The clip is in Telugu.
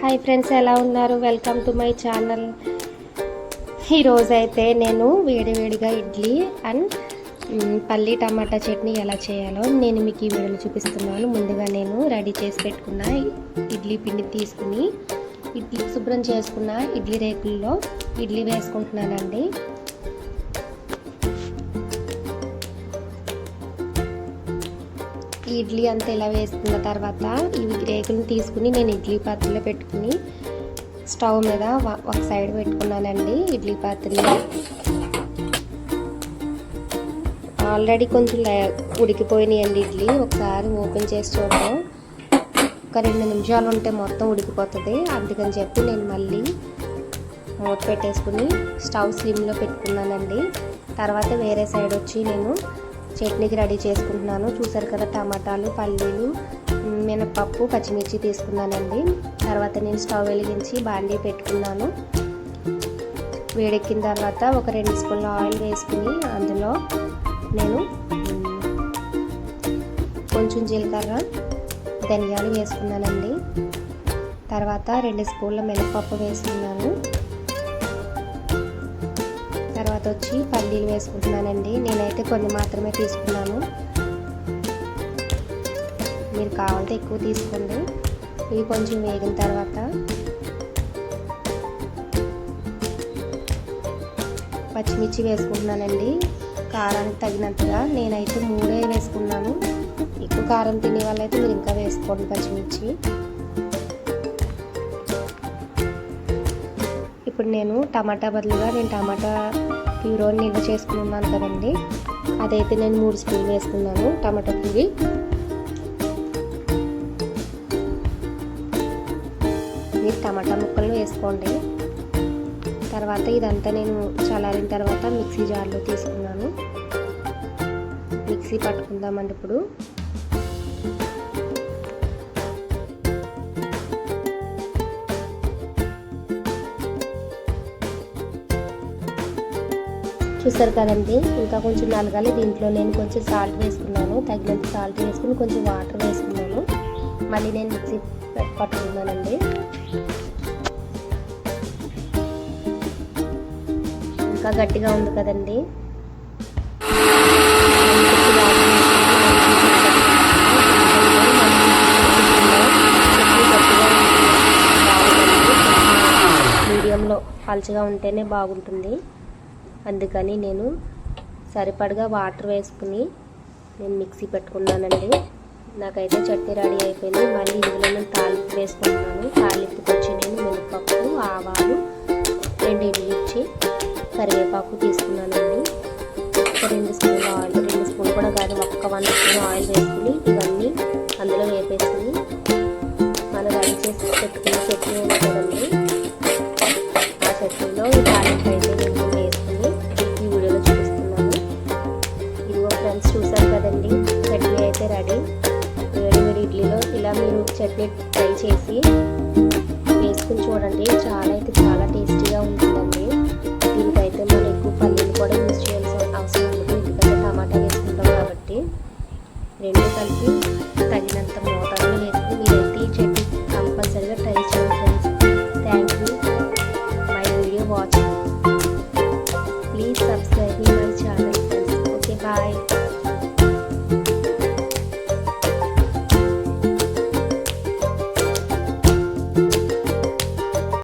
హాయ్ ఫ్రెండ్స్ ఎలా ఉన్నారు? వెల్కమ్ టు మై ఛానల్ ఈరోజైతే నేను వేడివేడిగా ఇడ్లీ అండ్ పల్లి టమాటా చట్నీ ఎలా చేయాలో నేను మీకు ఈ వీడియోలో చూపిస్తున్నాను. ముందుగా నేను రెడీ చేసి పెట్టుకున్న ఇడ్లీ పిండి తీసుకుని ఇడ్లీ శుభ్రం చేసుకున్న ఇడ్లీ రేకుల్లో ఇడ్లీ వేసుకుంటున్నానండి. ఇడ్లీ అంతా ఇలా వేసుకున్న తర్వాత ఈ రేకులను తీసుకుని నేను ఇడ్లీ పాత్రలో పెట్టుకుని స్టవ్ మీద ఒక సైడ్ పెట్టుకున్నానండి ఇడ్లీ పాత్రని. ఆల్రెడీ కొంచెం లే- ఉడికిపోయినాయండి ఇడ్లీ. ఒకసారి ఓపెన్ చేసి చూద్దాం. ఒక రెండు నిమిషాలు ఉంటే మొత్తం ఉడికిపోతుంది. అందుకని చెప్పి నేను మళ్ళీ మూత పెట్టేసుకుని స్టవ్ స్లిమ్లో పెట్టుకున్నానండి. తర్వాత వేరే సైడ్ వచ్చి నేను చట్నీకి రెడీ చేసుకుంటున్నాను. చూసారు కదా టమాటాలు పల్లీలు మినపప్పు పచ్చిమిర్చి తీసుకున్నానండి. తర్వాత నేను స్టవ్ వెలిగించి బాండీ పెట్టుకున్నాను. వేడెక్కిన తర్వాత ఒక రెండు స్పూన్ల ఆయిల్ వేసుకుని అందులో నేను కొంచెం జీలకర్ర ధనియాలు వేసుకున్నానండి. తర్వాత రెండు స్పూన్ల మినపప్పు వేసుకున్నాను. తర్వాత వచ్చి పల్లీలు వేసుకుంటున్నానండి. నేనైతే కొన్ని మాత్రమే తీసుకున్నాను. మీరు కావాలంటే ఎక్కువ తీసుకోండి. ఇవి కొంచెం వేగిన తర్వాత పచ్చిమిర్చి వేసుకుంటున్నానండి. కారానికి తగినంతగా నేనైతే మూడే వేసుకున్నాను. ఎక్కువ కారం తినే వాళ్ళైతే మీరు ఇంకా వేసుకోండి పచ్చిమిర్చి. ఇప్పుడు నేను టమాటా బదులుగా నేను టమాటా ప్యూరోని నిల్వ చేసుకున్నాను కదండి. అదైతే నేను మూడు స్పూన్లు వేసుకున్నాను టమాటా ప్యూరీ మీరు టమాటా ముక్కలు వేసుకోండి. తర్వాత ఇదంతా నేను చల్లారిన తర్వాత మిక్సీ జార్లో తీసుకున్నాను. మిక్సీ పట్టుకుందామండి ఇప్పుడు. చూసారు కదండి? ఇంకా కొంచెం నలగాలి. దీంట్లో నేను కొంచెం సాల్ట్ వేసుకున్నాను. తగినంత సాల్ట్ వేసుకుని కొంచెం వాటర్ వేసుకున్నాను. మళ్ళీ నేను మిక్సీ పట్టుకున్నానండి. ఇంకా గట్టిగా ఉంది కదండి. మీడియంలో పలుచగా ఉంటేనే బాగుంటుంది. అందుకని నేను సరిపడగా వాటర్ వేసుకుని నేను మిక్సీ పెట్టుకున్నానండి. నాకైతే చట్నీ రెడీ అయిపోయింది. మళ్ళీ ఇందులో నేను తాలింపు వేసుకుంటున్నాను. తాలింపుకి వచ్చి నేను మినపప్పు ఆవాలు రెండు ఇడ్లిచ్చి కరివేపాకు తీసుకున్నానండి. ఒక రెండు స్పూన్లు ఆయిల్ రెండు స్పూన్లు కూడా కాదు ఒక్క వన్ స్పూన్ ఆయిల్ వేసుకుని చూసారు కదండి. చట్నీ అయితే రెడీ. వేడి వేడి ఇడ్లీలో ఇలా మీరు చట్నీ ట్రై చేసి వేసుకుని చూడండి. చాలా అయితే చాలా టేస్టీగా ఉంటుందండి. దీనికైతే మనం ఎక్కువ పల్లీలు కూడా యూజ్ చేయాల్సిన అవసరం ఉండదు ఎందుకంటే టమాటా వేసుకుంటాం కాబట్టి. రెండు కలిపి తగినంత